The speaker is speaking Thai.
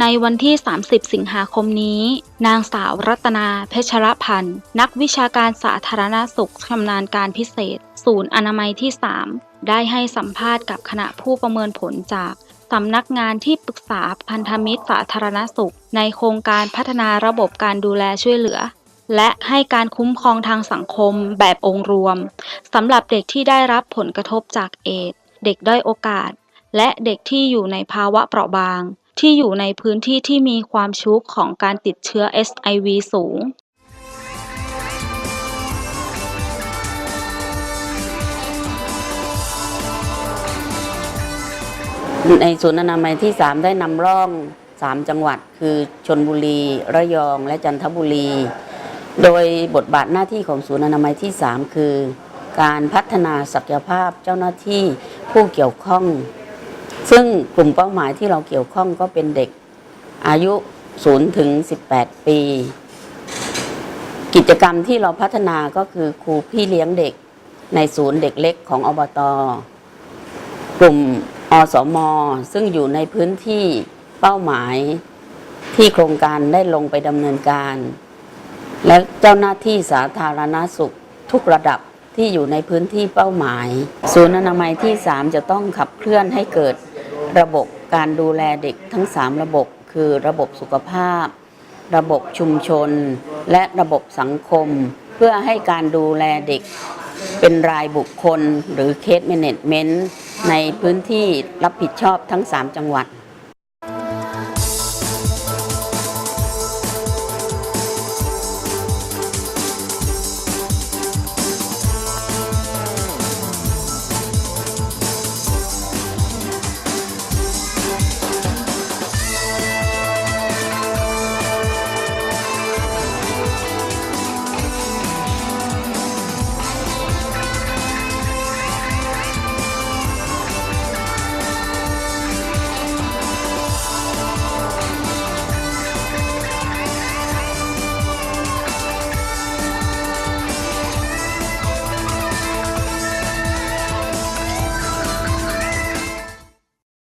ในวันที่ 30 สิงหาคมนี้ นางสาวรัตนาเพชรพันธ์ นักวิชาการสาธารณสุขชำนาญการพิเศษ ศูนย์อนามัยที่ 3 ได้ให้สัมภาษณ์กับคณะผู้ประเมินผลจากสำนักงานที่ปรึกษาพันธมิตรสาธารณสุข ในโครงการพัฒนาระบบการดูแลช่วยเหลือ และให้การคุ้มครองทางสังคมแบบองค์รวมสำหรับเด็กที่ได้รับผลกระทบจากเอดเด็กด้อยโอกาส และเด็กที่อยู่ในภาวะเปราะบาง ที่อยู่ในพื้นที่ที่มีความชุกของการติดเชื้อ SIV สูงในศูนย์อนามัยที่ 3 ได้นำร่อง 3 จังหวัด คือชนบุรี ระยอง และจันทบุรี โดยบทบาทหน้าที่ของศูนย์อนามัยที่ 3 คือ การพัฒนาศักยภาพเจ้าหน้าที่ผู้เกี่ยวข้อง ซึ่งกลุ่มเป้าหมายที่เราเกี่ยวข้องก็เป็นเด็กอายุ 0 ถึง 18 ปี กิจกรรมที่เราพัฒนาก็คือครูพี่เลี้ยงเด็กในศูนย์เด็กเล็กของอบต กลุ่มอสม ซึ่งอยู่ในพื้นที่เป้าหมายที่โครงการได้ลงไปดำเนินการ และเจ้าหน้าที่สาธารณสุขทุกระดับที่อยู่ในพื้นที่เป้าหมาย ศูนย์อนามัยที่ 3 จะต้องขับเคลื่อนให้เกิด ระบบการดูแลเด็กทั้ง 3 ระบบ คือระบบสุขภาพ ระบบชุมชน และระบบสังคม เพื่อให้การดูแลเด็กเป็นรายบุคคลหรือเคสแมเนจเมนต์ในพื้นที่รับผิดชอบทั้ง 3 จังหวัด